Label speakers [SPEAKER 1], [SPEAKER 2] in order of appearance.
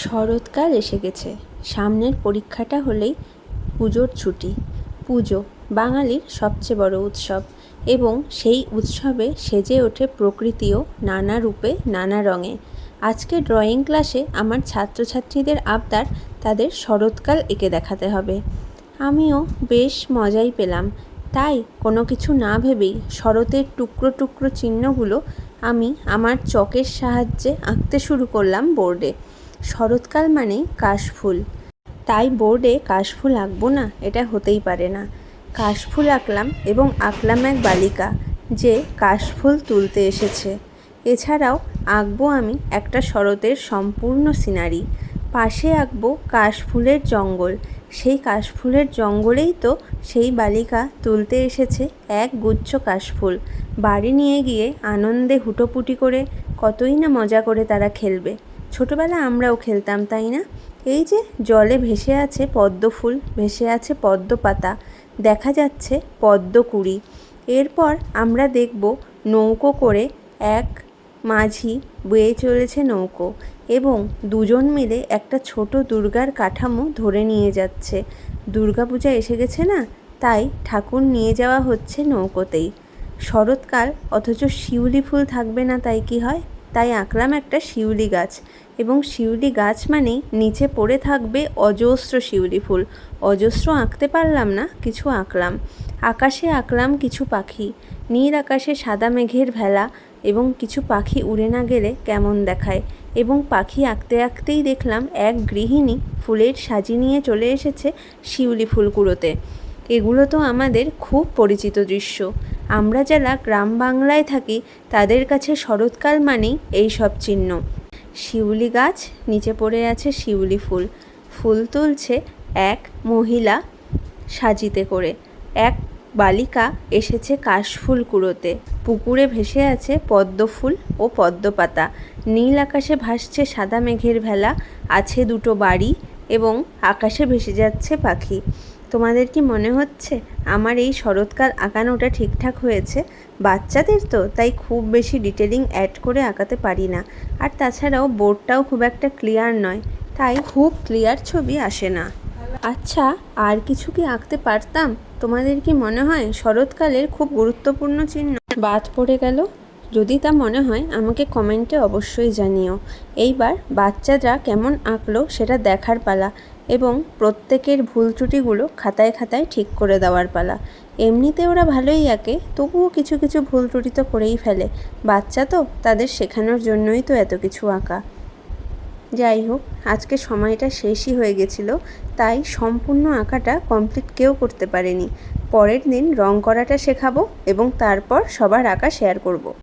[SPEAKER 1] শরৎকাল এসে গেছে। সামনের পরীক্ষাটা হলেই পুজোর ছুটি। পুজো বাঙালির সবচেয়ে বড় উৎসব এবং সেই উৎসবে সেজে ওঠে প্রকৃতিও নানা রূপে, নানা রঙে। আজকে ড্রয়িং ক্লাসে আমার ছাত্রছাত্রীদের আবদার তাদের শরৎকাল এঁকে দেখাতে হবে। আমিও বেশ মজাই পেলাম। তাই কোনো কিছু না ভেবেই শরতের টুকরো টুকরো চিহ্নগুলো আমি আমার চকের সাহায্যে আঁকতে শুরু করলাম বোর্ডে। শরৎকাল মানেই কাশফুল। তাই বোর্ডে কাশফুল আঁকবো না, এটা হতেই পারে না। কাশফুল আঁকলাম এবং আঁকলাম এক বালিকা, যে কাশফুল তুলতে এসেছে। এছাড়াও আঁকবো আমি একটা শরতের সম্পূর্ণ সিনারি। পাশে আঁকবো কাশফুলের জঙ্গল। সেই কাশফুলের জঙ্গলেই তো সেই বালিকা তুলতে এসেছে এক গুচ্ছ কাশফুল। বাড়ি নিয়ে গিয়ে আনন্দে হুটোপুটি করে কতই না মজা করে তারা খেলবে। ছোটোবেলা আমরাও খেলতাম, তাই না? এই যে জলে ভেসে আছে পদ্ম ফুল, ভেসে আছে পদ্ম পাতা, দেখা যাচ্ছে পদ্ম কুঁড়ি। এরপর আমরা দেখব নৌকো করে এক মাঝি বয়ে চলেছে নৌকো এবং দুজন মিলে একটা ছোট দুর্গার কাঠামো ধরে নিয়ে যাচ্ছে। দুর্গাপূজা এসে গেছে না? তাই ঠাকুর নিয়ে যাওয়া হচ্ছে নৌকোতেই। শরৎকাল, অথচ শিউলি ফুল থাকবে না তাই কি হয়? তাই আঁকলাম একটা শিউলি গাছ। এবং শিউলি গাছ মানেই নিচে পড়ে থাকবে অজস্র শিউলি ফুল। অজস্র আঁকতে পারলাম না, কিছু আঁকলাম। আকাশে আঁকলাম কিছু পাখি। নীল আকাশে সাদা মেঘের ভেলা এবং কিছু পাখি উড়ে না গেলে কেমন দেখায়। এবং পাখি আঁকতে আঁকতেই দেখলাম এক গৃহিণী ফুলের সাজি নিয়ে চলে এসেছে শিউলি ফুলগুলোতে। এগুলো তো আমাদের খুব পরিচিত দৃশ্য। আমরা যারা গ্রাম বাংলায় থাকি, তাদের কাছে শরৎকাল মানেই এই সব চিহ্ন। শিউলি গাছ, নিচে পড়ে আছে শিউলি ফুল। ফুল তুলছে এক মহিলা সাজিতে করে। এক বালিকা এসেছে কাশফুল কুড়োতে। পুকুরে ভেসে আছে পদ্ম ফুল ও পদ্ম পাতা। নীল আকাশে ভাসছে সাদা মেঘের ভেলা, আছে দুটো বাড়ি এবং আকাশে ভেসে যাচ্ছে পাখি। তোমাদের কি মনে হচ্ছে? আমার এই শরৎকাল আঁকানোটা ঠিকঠাক হয়েছে? বাচ্চাদের তো, তাই খুব বেশি ডিটেলিং অ্যাড করে আঁকাতে পারি না। আর তাছাড়াও বোর্ডটাও খুব একটা ক্লিয়ার নয়, তাই খুব ক্লিয়ার ছবি আসে না। আচ্ছা আর কিছু কি আঁকতে পারতাম? তোমাদের কি মনে হয় শরৎকালের খুব গুরুত্বপূর্ণ চিহ্ন? বাদ পড়ে গেল। যদি তা মনে হয়, আমাকে কমেন্টে অবশ্যই জানিও। এইবার বাচ্চারা কেমন আঁকলো সেটা দেখার পালা এবং প্রত্যেকের ভুল ত্রুটিগুলো খাতায় খাতায় ঠিক করে দেওয়ার পালা। এমনিতে ওরা ভালোই আঁকে, তবুও কিছু কিছু ভুল ত্রুটি তো করেই ফেলে। বাচ্চা তো তাদের শেখানোর জন্যই তো এত কিছু আঁকা। যাই হোক, আজকে সময়টা শেষই হয়ে গেছিল, তাই সম্পূর্ণ আঁকাটা কমপ্লিট কেউ করতে পারেনি। পরের দিন রং করাটা শেখাবো এবং তারপর সবার আঁকা শেয়ার করব।